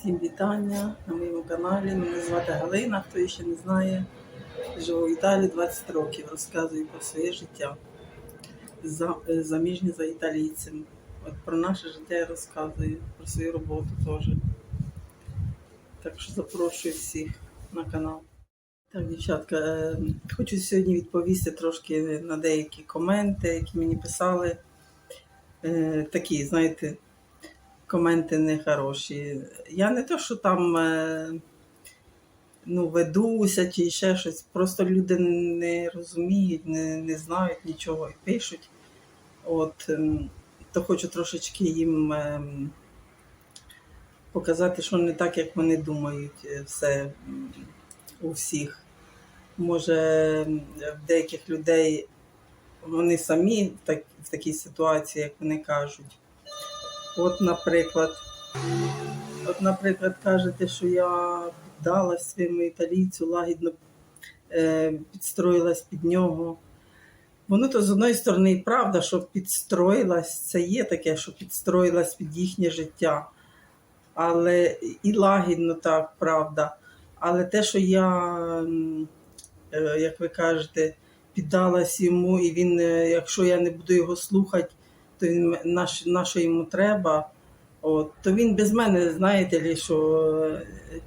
Всім вітання на моєму каналі. Мене звати Галина, хто ще не знає. Живу в Італії 20 років, розказую про своє життя. За, е, за італійцем. От про наше життя я розказую, про свою роботу теж. Так що запрошую всіх на канал. Так, дівчатка, е, хочу сьогодні відповісти трошки на деякі коменти, які мені писали. Е, Такі, знаєте, коменти нехороші. Я не то, що там е, ну, ведуся чи ще щось. Просто люди не розуміють, не, не знають нічого і пишуть. От, ем, то хочу трошечки їм ем, показати, що не так, як вони думають, е, все у всіх. Може, в деяких людей вони самі в такій ситуації, як вони кажуть. От, наприклад, от, наприклад, кажете, що я піддалась своєму італійцю, лагідно е, підстроїлась під нього. Воно то з одної сторони і правда, що підстроїлась, це є таке, що підстроїлась під їхнє життя. Але і лагідно так, правда. Але те, що я, е, як ви кажете, піддалась йому, і він, е, якщо я не буду його слухати, то він на що йому треба, от, то він без мене, знаєте ли, що е,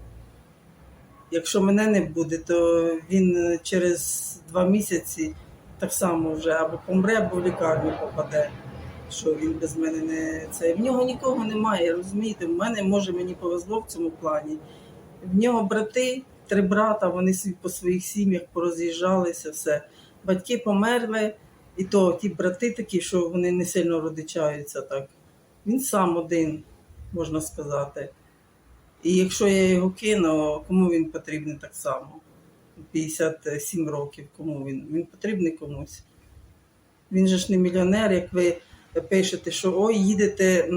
якщо мене не буде, то він через два місяці так само вже або помре, або в лікарню попаде. Що він без мене не це. В нього нікого немає, розумієте? В мене може мені повезло в цьому плані. В нього брати, три брата, вони по своїх сім'ях пороз'їжджалися, все. Батьки померли, і то ті брати такі, що вони не сильно родичаються так. Він сам один, можна сказати. І якщо я його кину, кому він потрібний так само? 57 років, кому він? Він потрібний комусь. Він же ж не мільйонер, як ви пишете, що ой, їдете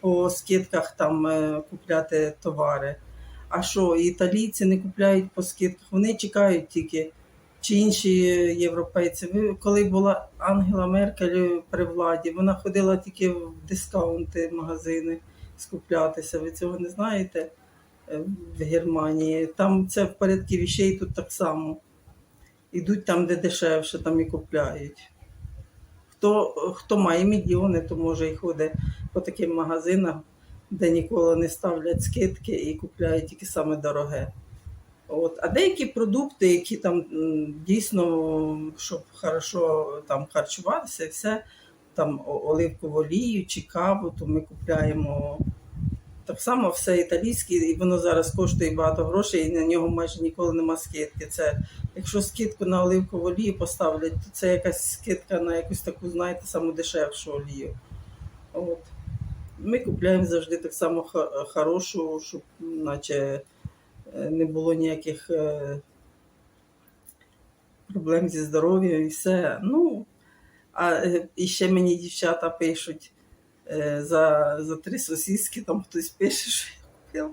по скидках там е, купляти товари. А що, італійці не купляють по скидках, вони чекають тільки, чи інші європейці. Коли була Ангела Меркель при владі, вона ходила тільки в дискаунти магазини скуплятися. Ви цього не знаєте е, в Германії. Там це в порядку вещей тут так само. Ідуть там, де дешевше, там і купляють. Хто, хто має мільйони, то може і ходить по таким магазинам, де ніколи не ставлять скидки і купляють тільки саме дороге. От. А деякі продукти, які там дійсно, щоб хорошо там харчуватися, все, там оливкову олію чи каву, то ми купляємо так само все італійське, і воно зараз коштує багато грошей, і на нього майже ніколи нема скидки. Це якщо скидку на оливкову олію поставлять, то це якась скидка на якусь таку, знаєте, саму дешевшу олію. От. Ми купляємо завжди так само хорошу, щоб наче не було ніяких е, проблем зі здоров'ям і все. Ну, а е, і ще мені дівчата пишуть е, за, за три сосиски, там хтось пише, що я купила.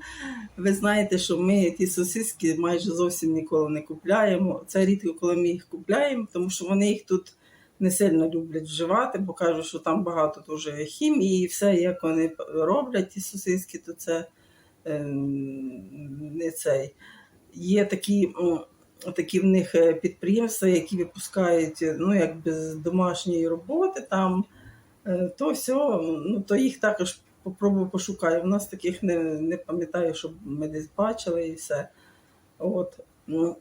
Ви знаєте, що ми ті сосиски майже зовсім ніколи не купляємо. Це рідко, коли ми їх купляємо, тому що вони їх тут не сильно люблять вживати, бо кажуть, що там багато дуже хімії і все, як вони роблять ті сосиски, то це е, не цей. Є такі, такі в них е, підприємства, які випускають е, ну, якби з домашньої роботи там, е, то все, ну, то їх також попробую пошукаю. У нас таких не, не пам'ятаю, щоб ми десь бачили і все. От. Ну,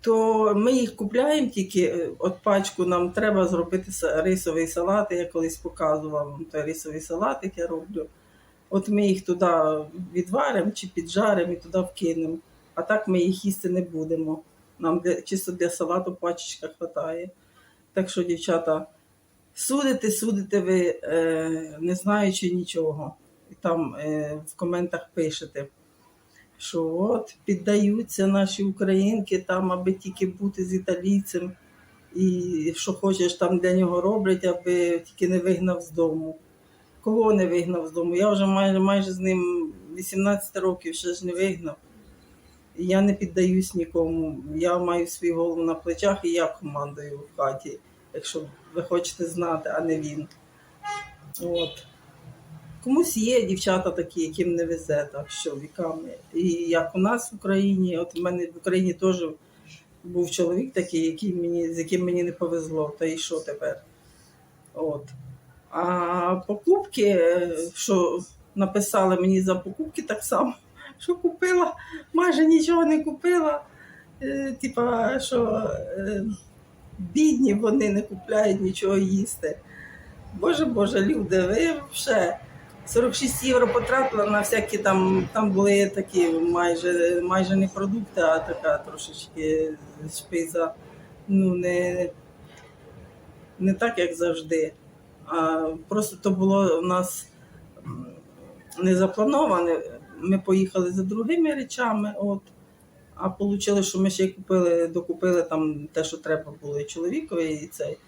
то ми їх купляємо тільки от пачку нам треба зробити рисовий салат. Я колись показувала той рисовий салат, як я роблю. От ми їх туди відваримо чи піджаримо і туди вкинемо. А так ми їх їсти не будемо. Нам для, чисто для салату пачечка вистачає. Так що, дівчата, судите, судите ви, е, не знаючи нічого. І там е, в коментах пишете що от піддаються наші українки там, аби тільки бути з італійцем, і що хочеш там для нього роблять, аби тільки не вигнав з дому. Кого не вигнав з дому? Я вже майже майже з ним 18 років ще ж не вигнав. Я не піддаюсь нікому. Я маю свою голову на плечах і я командую в хаті, якщо ви хочете знати, а не він. От. Комусь є дівчата такі, яким не везе так з чоловіками. І як у нас в Україні, от в мене в Україні теж був чоловік такий, який мені, з яким мені не повезло, та і що тепер? От. А покупки, е, що написали мені за покупки так само, що купила, майже нічого не купила. Е, Типа, що е, бідні вони не купляють нічого їсти. Боже Боже, люди, ви вже 46 євро потратила на всякі там, там були такі майже, майже не продукти, а така трошечки шпиза. Ну, не, не так, як завжди. А просто то було у нас не заплановане. Ми поїхали за другими речами, от. А вийшло, що ми ще купили, докупили там те, що треба було і чоловікові, і цей.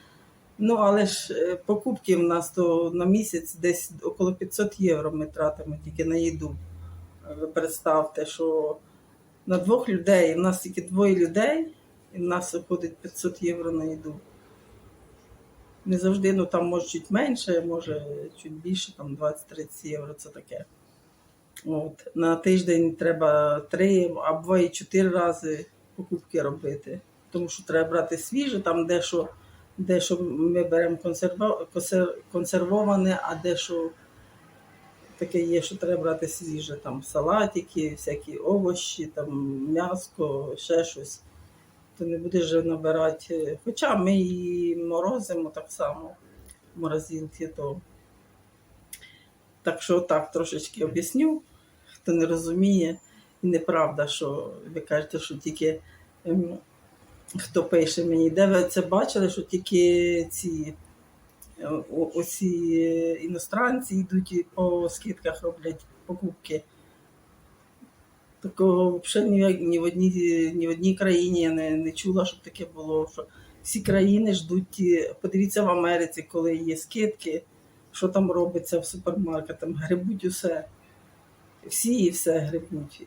Ну, але ж е, покупки в нас то на місяць десь около 500 євро ми тратимо тільки на їду. Ви представте, що на двох людей, в нас тільки двоє людей, і в нас виходить 500 євро на їду. Не завжди, ну там може чуть менше, може чуть більше, там 20-30 євро це таке. От. На тиждень треба три або і чотири рази покупки робити. Тому що треба брати свіже, там дещо, дещо ми беремо консерва, консервоване, а дещо таке є, що треба брати свіже. Там салатики, всякі овочі, там м'яско, ще щось. То не будеш же набирати. Хоча ми і морозимо так само в морозилці, то. Так що так трошечки об'ясню, хто не розуміє, і неправда, що ви кажете, що тільки ем, хто пише мені, де ви це бачили, що тільки ці е, оці е, іностранці йдуть по скидках роблять покупки. Такого взагалі ні, в одній, ні в одній країні я не, не чула, щоб таке було. Що всі країни ждуть. Подивіться в Америці, коли є скидки, що там робиться в супермаркетах, грибуть усе. Всі і все грибуть.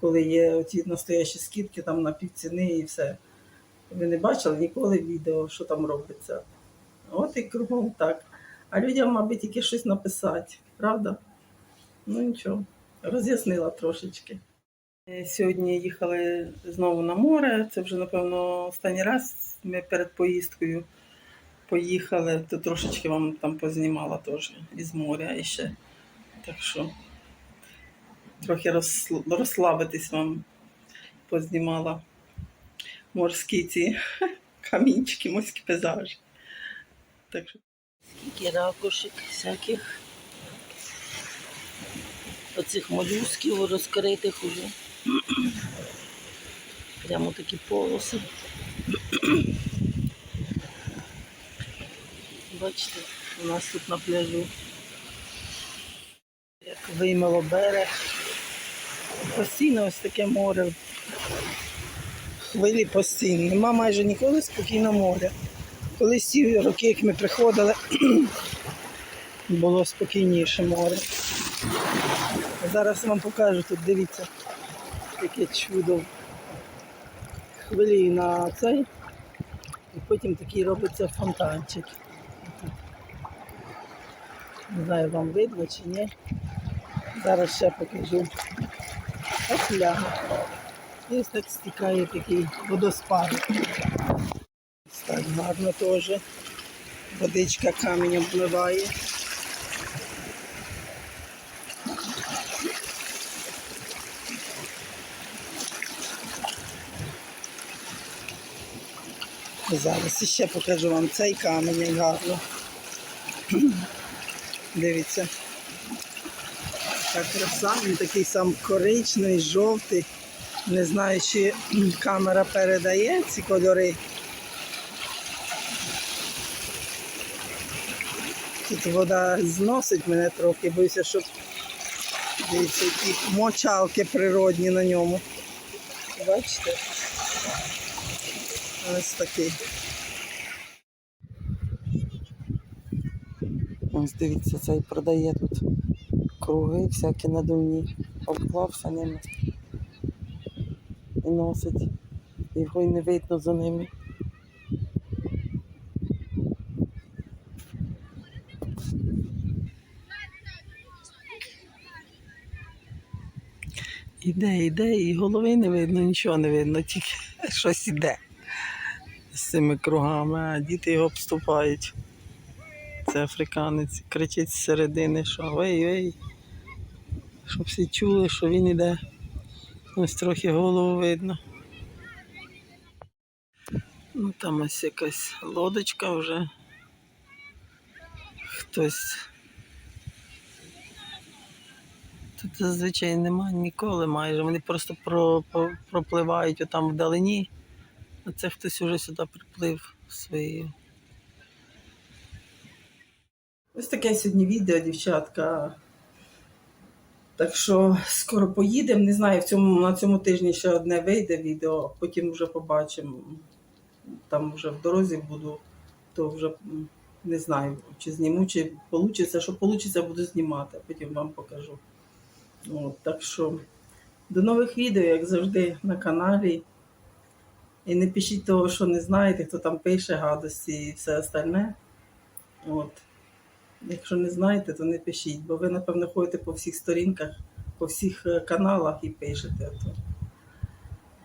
Коли є ті настоящі скидки там на півціни і все. Ви не бачили ніколи відео, що там робиться. От і кругом так. А людям, мабуть, тільки щось написати, правда? Ну нічого, роз'яснила трошечки. Е, Сьогодні їхали знову на море. Це вже, напевно, останній раз ми перед поїздкою поїхали, то трошечки вам там познімала теж із моря іще. Так що трохи розслабитись вам познімала морські ці камінчики, морські пейзажі. Так що скільки ракушек всяких. Оцих молюсків розкритих уже. Прямо такі полоси. Бачите, у нас тут на пляжу. Як виймало берег. Постійно ось таке море. Хвилі постійно. Нема майже ніколи спокійно моря. Колись ті роки, як ми приходили, було спокійніше море. Зараз вам покажу тут, дивіться, яке чудо. Хвилі на цей, і потім такий робиться фонтанчик. Не знаю, вам видно чи ні. Зараз ще покажу. Ось. І ось так стікає такий водоспад. Так гарно теж. Водичка каменем впливає. Зараз ще покажу вам цей камінь гарно. Дивіться. Так краса, він такий сам коричневий, жовтий. Не знаю, чи камера передає ці кольори. Тут вода зносить мене трохи, боюся, щоб дивіться, які мочалки природні на ньому. Бачите? Ось такий. Ось дивіться, цей продає тут круги, всякі надувні. Обклався ними і носить. Його й не видно за ними. Іде, іде, і голови не видно, нічого не видно, тільки щось іде з цими кругами, а діти його обступають. Це африканець кричить з середини, що ей, ей, щоб всі чули, що він іде. Ось трохи голову видно. Ну там ось якась лодочка вже. Хтось. Тут зазвичай немає ніколи майже. Вони просто про, про- пропливають отам вдалині. А це хтось уже сюди приплив своєю. Ось таке сьогодні відео, дівчатка. Так що скоро поїдемо. Не знаю, в цьому, на цьому тижні ще одне вийде відео, потім вже побачимо. Там вже в дорозі буду, то вже не знаю, чи зніму, чи вийде. Що вийде, буду знімати, потім вам покажу. От, так що до нових відео, як завжди, на каналі. І не пишіть того, що не знаєте, хто там пише гадості і все остальне. От. Якщо не знаєте, то не пишіть, бо ви, напевно, ходите по всіх сторінках, по всіх е, каналах і пишете. То.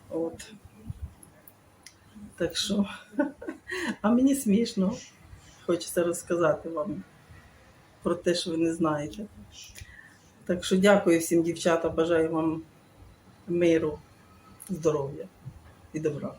От. Так що, а мені смішно. Хочеться розказати вам про те, що ви не знаєте. Так що дякую всім дівчата, бажаю вам миру, здоров'я і добра.